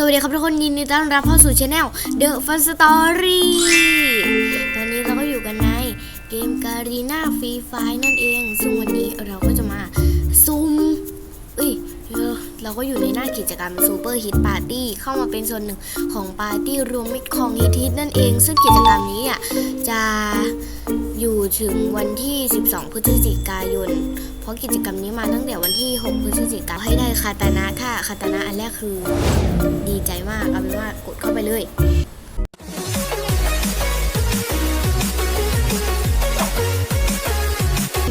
สวัสดีครับทุกคนยินดีต้อนรับเข้าสู่ช anel The Fun Story ตอนนี้เราก็อยู่กันในเกมการีนาฟรีไฟนั่นเอง ซึ่งวันนี้เราก็จะมาซุ่มเอ้ยเราก็อยู่ในหน้ากิจกรรม Super Hit Party เข้ามาเป็นส่วนหนึ่งของปาร์ตี้รวมมิตรของฮิตฮิตนั่นเอง ซึ่งกิจกรรมนี้อะจะ อยู่ถึงวันที่ 12 พฤศจิกายน เพราะกิจกรรมนี้มาตั้งแต่วันที่ 6 พฤศจิกายนให้ได้คาตานะถ้าคาตานะอันแรกคือดีใจมากเอาเป็นว่ากดเข้าไปเลย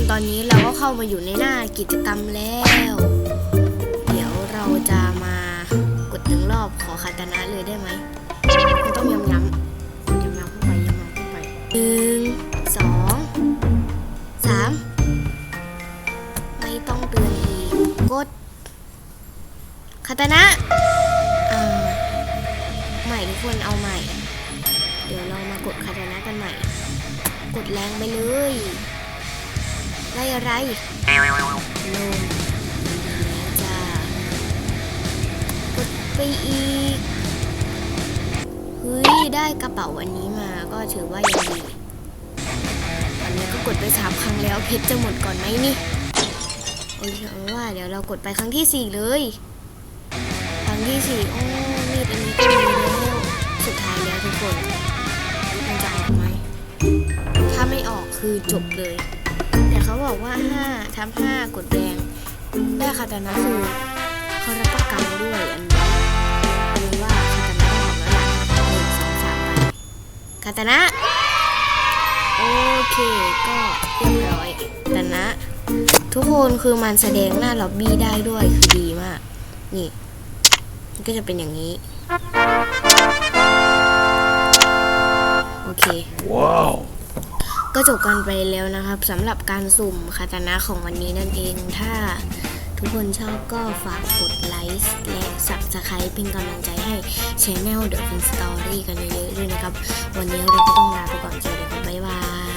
ตอนนี้เราก็เข้ามาอยู่ในหน้ากิจกรรมแล้ว เดี๋ยวเราจะมากดหนึ่งรอบขอคาตานะเลยได้ไหมมันต้องย้ำย้ำย้ำย้ำเข้าไปย้ำย้ำเข้าไป กดคาตานะอ่าใหม่ทุกคนเอาใหม่ เดี๋ยวเรามากดคาตานะกันใหม่ กดแรงไปเลยได้อะไรลงแล้วจ้ากดไปอีกเฮ้ยได้กระเป๋าอันนี้มาก็ถือว่ายังดีตอนนี้ก็กดไปสามครั้งแล้วเพชรจะหมดก่อนไหมนี่ โอเคเอาว่าเดี๋ยวเรากดไปครั้งที่สี่เลย ครั้งที่สี่โอ้มีดอันนี้ก็มีแล้วสุดท้ายแล้วทุกคนมันจะออกไหมถ้าไม่ออกคือจบเลย แต่เขาบอกว่า5ทับ5กดแดงได้คาตานะคือเขารับประกันด้วยอันนี้เอาเป็นว่าคาตานะออกแล้วล่ะหนึ่งสองสามไปคาตานะโอเคก็เรียบร้อยคาตานะ ทุกคนคือมันแสดงหน้าล็อบบี้ได้ด้วยคือดีมาก นี่ มันก็จะเป็นอย่างนี้ โอเค Wow. ก็จบกันไปแล้วนะครับสำหรับการสุ่มคาตานะของวันนี้นั่นเอง ถ้าทุกคนชอบก็ฝากกดไลค์และ Subscribe เป็นกำลังใจให้ Channel The Fun Story กันเยอะๆด้วยนะครับ วันนี้เราก็ต้องลาไปก่อนเจอกันครับบ๊ายบาย